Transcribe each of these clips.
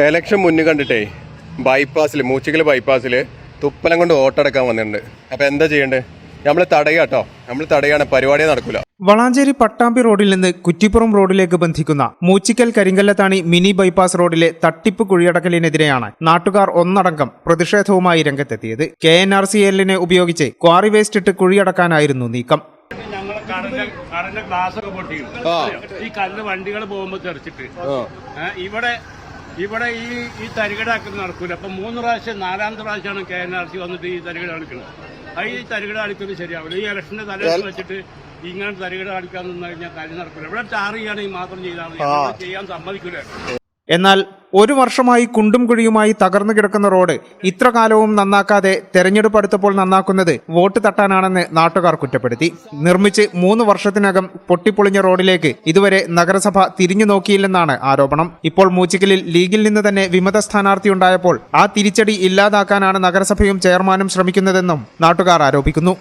Election മുന്നിൽ കണ്ടിട്ടേ ബൈപ്പാസിൽ മൂച്ചിക്കൽ ബൈപ്പാസിൽ തുപ്പലം കൊണ്ട് വോട്ടടക്കാൻ വന്നിട്ടുണ്ട്. അപ്പൊ എന്താ ചെയ്യണ്ടേ? നമ്മൾ തടയാട്ടോ നമ്മൾ തടയാണ് പരിപാടിയെ നടക്കൂല. വളാഞ്ചേരി പട്ടാമ്പി റോഡിൽ നിന്ന് കുറ്റിപ്പുറം റോഡിലേക്ക് ബന്ധിക്കുന്ന മൂച്ചിക്കൽ കരിങ്കല്ലത്താണി മിനി ബൈപ്പാസ് റോഡിലെ തട്ടിപ്പ് കുഴിയടക്കലിനെതിരെയാണ് നാട്ടുകാർ ഒന്നടങ്കം പ്രതിഷേധവുമായി രംഗത്തെത്തിയത്. കെ എൻ ആർ സി എല്ലിനെ ഉപയോഗിച്ച് ക്വാറി വേസ്റ്റ് ഇട്ട് കുഴിയടക്കാനായിരുന്നു നീക്കം. ഈ കല്ല് വണ്ടികൾ പോകുമ്പോ തെറിച്ചിട്ട്. ഇവിടെ ഇവിടെ ഈ ഈ തരികിടാക്കുന്ന നടക്കൂല. അപ്പൊ മൂന്ന് പ്രാവശ്യം നാലാമത്തെ പ്രാവശ്യമാണ് കെ എൻ ആർ സി വന്നിട്ട് ഈ തരികിട കളിക്കുന്നത് അത് ഈ തരികിട കളിക്കുന്നത് ശരിയാവില്ല. ഈ ഇലക്ഷന്റെ തലേന്ന് വെച്ചിട്ട് ഇങ്ങനെ തരികിട കളിക്കാൻ നിന്ന് കഴിഞ്ഞാൽ കാര്യം നടക്കൂല. ഇവിടെ ടാർ ചെയ്യുകയാണെങ്കിൽ മാത്രം ചെയ്താൽ മതി. ചെയ്യാൻ സമ്മതിക്കൂല. എന്നാൽ ഒരു വർഷമായി കുണ്ടും കുഴിയുമായി തകർന്നു കിടക്കുന്ന റോഡ് ഇത്ര കാലവും നന്നാക്കാതെ തെരഞ്ഞെടുപ്പ് അടുത്തപ്പോൾ നന്നാക്കുന്നത് വോട്ട് തട്ടാനാണെന്ന് നാട്ടുകാർ കുറ്റപ്പെടുത്തി. നിർമ്മിച്ച് മൂന്ന് വർഷത്തിനകം പൊട്ടിപ്പൊളിഞ്ഞ റോഡിലേക്ക് ഇതുവരെ നഗരസഭ തിരിഞ്ഞു നോക്കിയില്ലെന്നാണ് ആരോപണം. ഇപ്പോൾ മൂച്ചിക്കലിൽ ലീഗിൽ നിന്ന് തന്നെ വിമത സ്ഥാനാർത്ഥിയുണ്ടായപ്പോൾ ആ തിരിച്ചടി ഇല്ലാതാക്കാനാണ് നഗരസഭയും ചെയർമാനും ശ്രമിക്കുന്നതെന്നും നാട്ടുകാർ ആരോപിക്കുന്നു.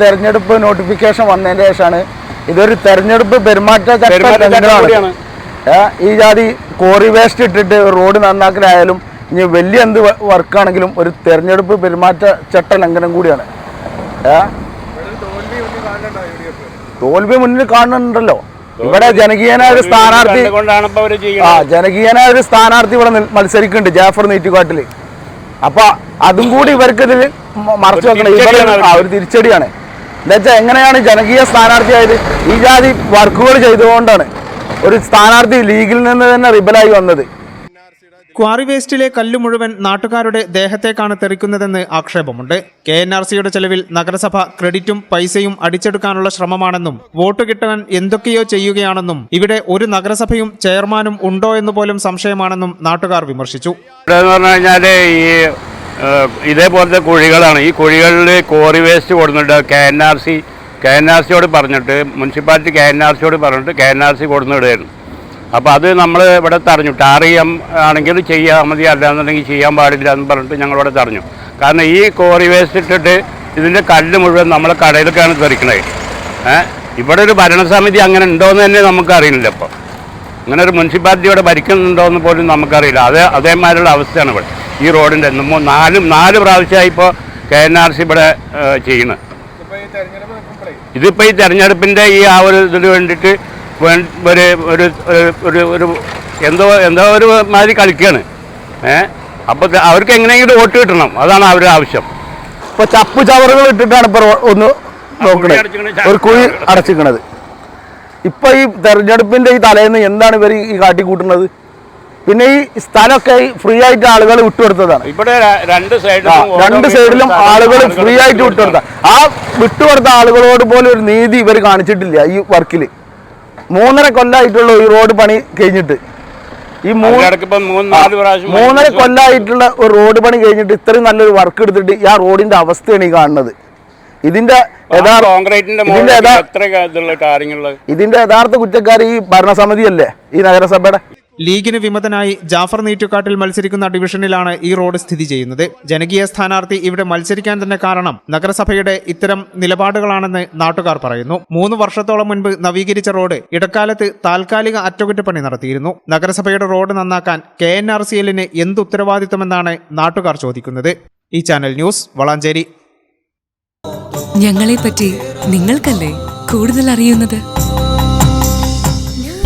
തെരഞ്ഞെടുപ്പ് നോട്ടിഫിക്കേഷൻ വന്നതിന് ശേഷമാണ് ഇതൊരു തെരഞ്ഞെടുപ്പ് പെരുമാറ്റ ഈ ജാതി കോറി വേസ്റ്റ് ഇട്ടിട്ട് റോഡ് നന്നാക്കലായാലും ഇനി വലിയ എന്ത് വർക്കാണെങ്കിലും ഒരു തെരഞ്ഞെടുപ്പ് പെരുമാറ്റ ചട്ട ലംഘനം കൂടിയാണ്? തോൽവി മുന്നിൽ കാണുന്നുണ്ടല്ലോ. ഇവിടെ ജനകീയനായ ഒരു സ്ഥാനാർത്ഥി ആ ജനകീയനായ ഒരു സ്ഥാനാർത്ഥി ഇവിടെ മത്സരിക്കുന്നുണ്ട് ജാഫർ നീറ്റുകാട്ടിൽ അപ്പൊ അതും കൂടി ഇവർക്ക് ഇതിൽ മറച്ചു വെക്കണം. ഒരു തിരിച്ചടിയാണ് എന്താ വെച്ചാൽ എങ്ങനെയാണ് ജനകീയ സ്ഥാനാർത്ഥിയായത്? ഈ ജാതി വർക്കുകൾ ചെയ്തുകൊണ്ടാണ്. ഒരു സ്ഥാനാർത്ഥി ലീഗിൽ നിന്ന് തന്നെ റിബലായി വന്നത്. ക്വാറി വേസ്റ്റിലെ കല്ല് മുഴുവൻ നാട്ടുകാരുടെ ദേഹത്തേക്കാണ് തെറിക്കുന്നതെന്ന് ആക്ഷേപമുണ്ട്. കെ എൻ ആർ സിയുടെ ചെലവിൽ നഗരസഭ ക്രെഡിറ്റും പൈസയും അടിച്ചെടുക്കാനുള്ള ശ്രമമാണെന്നും വോട്ട് കിട്ടാൻ എന്തൊക്കെയോ ചെയ്യുകയാണെന്നും ഇവിടെ ഒരു നഗരസഭയും ചെയർമാനും ഉണ്ടോ എന്ന് പോലും സംശയമാണെന്നും നാട്ടുകാർ വിമർശിച്ചു. ഈ ഇതേപോലത്തെ കുഴികളാണ്. ഈ കുഴികളിൽ ക്വാറി വേസ്റ്റ് കൊടുക്കുന്നുണ്ട് K N R C K N R സിയോട് പറഞ്ഞിട്ട് മുനിസിപ്പാലിറ്റി കെ എൻ ആർ സിയോട് പറഞ്ഞിട്ട് കെ എൻ ആർ സി കൊടുന്ന് കൊടുന്നിടുകയായിരുന്നു അപ്പോൾ അത് നമ്മൾ ഇവിടെ തടഞ്ഞു. ടാർ ചെയ്യാൻ ആണെങ്കിൽ ചെയ്യാൻ മതി. അല്ലാന്നുണ്ടെങ്കിൽ ചെയ്യാൻ പാടില്ല എന്ന് പറഞ്ഞിട്ട് ഞങ്ങളിവിടെ തടഞ്ഞു. കാരണം ഈ കോറി വേസ്റ്റ് ഇട്ടിട്ട് ഇതിന്റെ കല്ല് മുഴുവൻ നമ്മളെ കടയിലേക്കാണ് തെറിക്കണത് ഇവിടെ ഒരു ഭരണസമിതി അങ്ങനെ ഉണ്ടോയെന്ന് തന്നെ നമുക്കറിയില്ല ഇപ്പോൾ അങ്ങനെ ഒരു മുനിസിപ്പാലിറ്റി ഇവിടെ ഭരിക്കുന്നുണ്ടോ എന്ന് പോലും നമുക്കറിയില്ല. അതേ അതേമാതിരിയുള്ള അവസ്ഥയാണ് ഇവിടെ. ഈ റോഡിന്റെ നാലും നാല് പ്രാവശ്യമായി ഇപ്പോൾ കെ എൻ ആർ സി ഇവിടെ ചെയ്യുന്നത്. ഇതിപ്പോൾ ഈ തെരഞ്ഞെടുപ്പിന്റെ ഈ ആ ഒരു ഇതിന് വേണ്ടിയിട്ട് ഒരു ഒരു ഒരു- എന്തോ എന്തോ ഒരു മാതിരി കളിക്കുകയാണ് ഏഹ് അപ്പോൾ അവർക്ക് എങ്ങനെയെങ്കിലും വോട്ട് കിട്ടണം. അതാണ് അവരുടെ ആവശ്യം. ഇപ്പൊ ചപ്പ് ചവറുകൾ ഇട്ടിട്ടാണ് ഇപ്പൊ ഒന്ന് നോക്കണത് ഒരു കുഴി അടച്ചിക്കണത്. ഇപ്പൊ ഈ തെരഞ്ഞെടുപ്പിന്റെ ഈ തലേന്ന് എന്താണ് ഇവർ ഈ കാട്ടിക്കൂട്ടുന്നത്? പിന്നെ ഈ സ്ഥലമൊക്കെ ഫ്രീ ആയിട്ട് ആളുകൾ വിട്ടുകൊടുത്തതാണ്. ഇവിടെ രണ്ട് സൈഡിലും രണ്ട് സൈഡിലും ആളുകൾ ഫ്രീ ആയിട്ട് വിട്ടുകൊടുത്ത. ആ വിട്ടുകൊടുത്ത ആളുകളോട് പോലും ഒരു നീതി ഇവർ കാണിച്ചിട്ടില്ല ഈ വർക്കിൽ മൂന്നര കൊല്ലമായിട്ടുള്ള ഈ റോഡ് പണി കഴിഞ്ഞിട്ട്. ഈ മൂന്നര കൊല്ലമായിട്ടുള്ള ഒരു റോഡ് പണി കഴിഞ്ഞിട്ട് ഇത്രയും നല്ലൊരു വർക്ക് എടുത്തിട്ട് ഈ ആ റോഡിന്റെ അവസ്ഥയാണ് ഈ കാണുന്നത്. ഇതിന്റെ ഇതിന്റെ യഥാർത്ഥ കുറ്റക്കാർ ഈ ഭരണസമിതിയല്ലേ? ഈ നഗരസഭയുടെ? ലീഗിന് വിമതനായി ജാഫർ നീറ്റുകാട്ടിൽ മത്സരിക്കുന്ന ഡിവിഷനിലാണ് ഈ റോഡ് സ്ഥിതി ചെയ്യുന്നത്. ജനകീയ സ്ഥാനാർത്ഥി ഇവിടെ മത്സരിക്കാൻ തന്നെ കാരണം നഗരസഭയുടെ ഇത്തരം നിലപാടുകളാണെന്ന് നാട്ടുകാർ പറയുന്നു. മൂന്ന് വർഷത്തോളം മുൻപ് നവീകരിച്ച റോഡ് ഇടക്കാലത്ത് താൽക്കാലിക അറ്റകുറ്റപ്പണി നടത്തിയിരുന്നു. നഗരസഭയുടെ റോഡ് നന്നാക്കാൻ കെ എൻ ആർ സി എല്ലിന് എന്ത് ഉത്തരവാദിത്തമെന്നാണ് നാട്ടുകാർ ചോദിക്കുന്നത്. ഈ ചാനൽ ന്യൂസ് വളാഞ്ചേരി. ഞങ്ങളെപ്പറ്റി നിങ്ങൾക്കല്ലേ കൂടുതൽ അറിയുന്നത്?